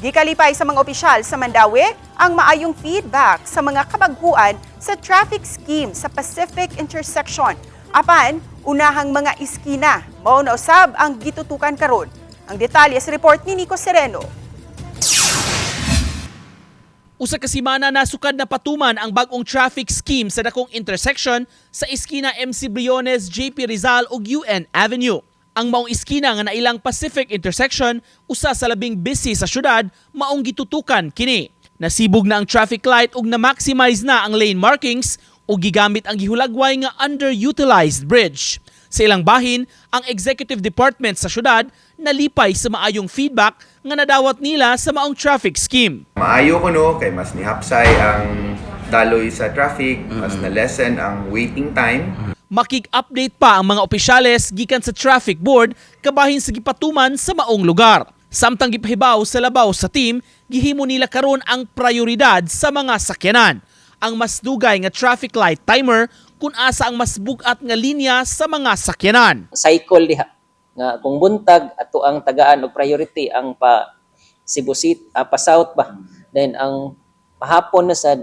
Gikalipay sa mga opisyal sa Mandawi ang maayong feedback sa mga kabaguan sa traffic scheme sa Pacific Intersection. Apan, unahang mga iskina, mao na usab ang gitutukan karon. Ang detalye sa report ni Nico Sereno. Usa ka semana nasukad na patuman ang bagong traffic scheme sa dakong intersection sa iskina MC Briones, JP Rizal ug UN Avenue. Ang maong iskina nga nailang Pacific intersection usa sa labing busy sa syudad maong gitutukan kini. Nasibog na ang traffic light ug na-maximize na ang lane markings ug gigamit ang gihulagway nga underutilized bridge. Sa ilang bahin, ang executive department sa syudad nalipay sa maayong feedback nga nadawat nila sa maong traffic scheme. Maayo ko no, kay mas nihapsay ang daloy sa traffic, mas na-lessen ang waiting time. Makig-update pa ang mga opisyales gikan sa traffic board kabahin sa gipatuman sa maong lugar. Samtang gipahibaw sa labaw sa team, gihimo nila karon ang prioridad sa mga sakyanan. Ang mas dugay nga traffic light timer kung asa ang mas bugat nga linya sa mga sakyanan. cycle diha nga kung buntag ato ang tagaan og priority ang pa Cebu City ah, pa south ba then ang pahapon na sa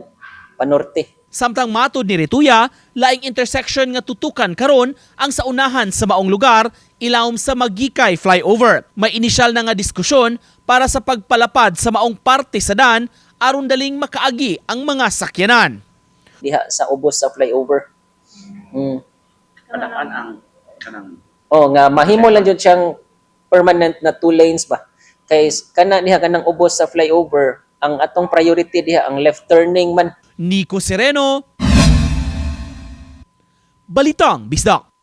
panorte Samtang matod ni Rituya, laing intersection nga tutukan karon ang sa unahan sa maong lugar ilawom sa Magikay flyover. May inisyal na nga diskusyon para sa pagpalapad sa maong parte sa dan aron daling makaagi ang mga sakyanan. diha sa ubos sa flyover mm. kanaan ang kanang oh nga mahimo lang jud siyang permanent na two lanes ba kay kana diha kanang ubos sa flyover ang atong priority diha ang left turning man Nico Sereno, Balitang Bisdak.